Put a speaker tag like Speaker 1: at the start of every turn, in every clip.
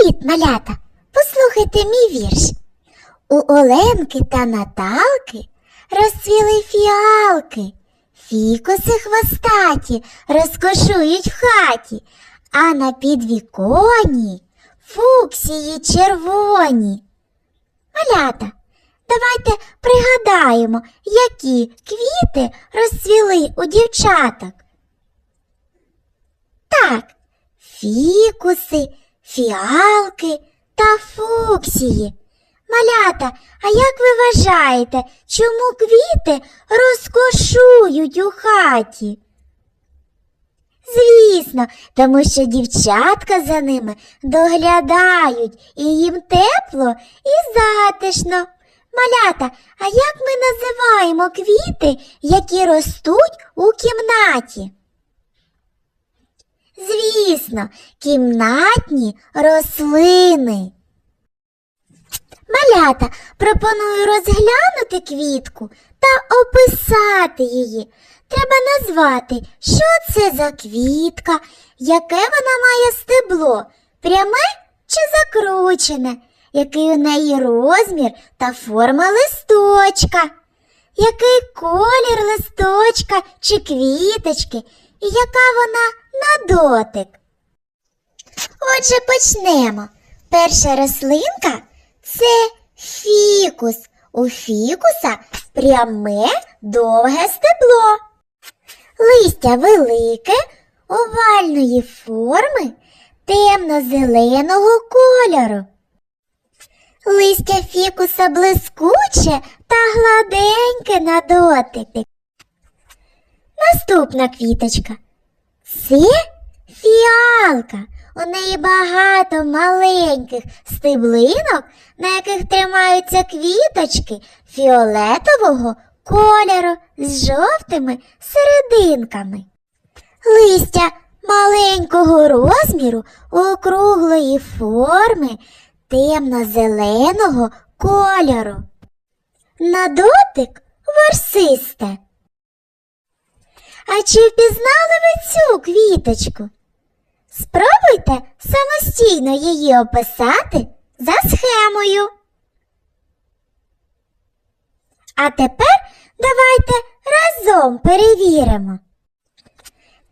Speaker 1: Привіт, малята! Послухайте мій вірш. У Оленки та Наталки розцвіли фіалки, фікуси хвостаті розкошують в хаті, а на підвіконні фуксії червоні. Малята, давайте пригадаємо, які квіти розцвіли у дівчаток. Так, фікуси, фіалки та фуксії. Малята, а як ви вважаєте, чому квіти розкошують у хаті? Звісно, тому що дівчатка за ними доглядають і їм тепло і затишно. Малята, а як ми називаємо квіти, які ростуть у кімнаті? Звісно, кімнатні рослини. Малята, пропоную розглянути квітку та описати її. Треба назвати, що це за квітка, яке вона має стебло, пряме чи закручене, який у неї розмір та форма листочка, який колір листочка чи квіточки, яка вона на дотик. Отже, почнемо. Перша рослинка це фікус. У фікуса пряме довге стебло. Листя велике, овальної форми, темно-зеленого кольору. Листя фікуса блискуче та гладеньке на дотик. Наступна квіточка. Це фіалка. У неї багато маленьких стеблинок, на яких тримаються квіточки фіолетового кольору з жовтими серединками. Листя маленького розміру, округлої форми, темно-зеленого кольору. На дотик ворсисте. А чи впізнали ви цю квіточку? Спробуйте самостійно її описати за схемою. А тепер давайте разом перевіримо.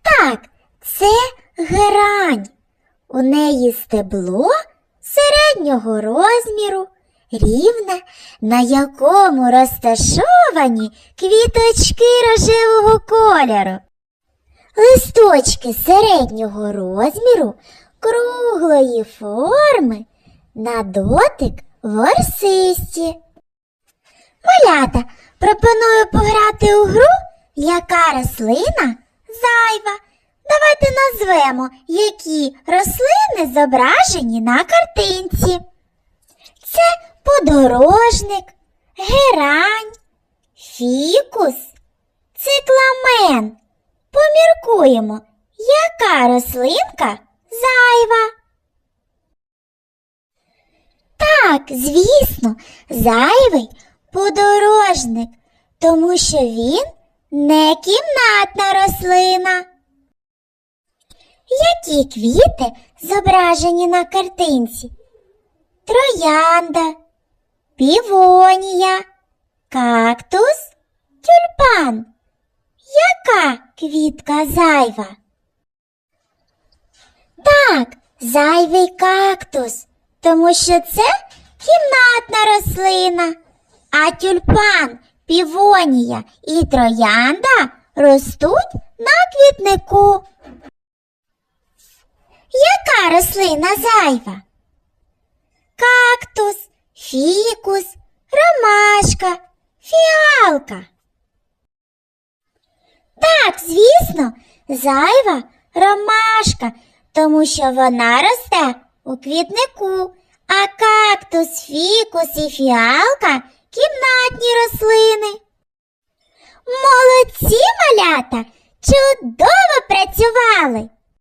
Speaker 1: Так, це герань. У неї стебло середнього розміру, рівне, на якому розташовані квіточки рожевого кольору. Листочки середнього розміру, круглої форми, на дотик ворсисті. Малята, пропоную пограти у гру, яка рослина зайва. Давайте назвемо, які рослини зображені на картинці. Це подорожник, герань, фікус, цикламен. Поміркуємо, яка рослинка зайва. Так, звісно, зайвий подорожник, тому що він не кімнатна рослина. Які квіти зображені на картинці? Троянда, півонія, кактус, тюльпан. Яка квітка зайва? Так, зайвий кактус, тому що це кімнатна рослина, а тюльпан, півонія і троянда ростуть на квітнику. Яка рослина зайва? Фікус, ромашка, фіалка. Так, звісно, зайва ромашка, тому що вона росте у квітнику, а кактус, фікус і фіалка кімнатні рослини. Молодці малята! Чудово працювали!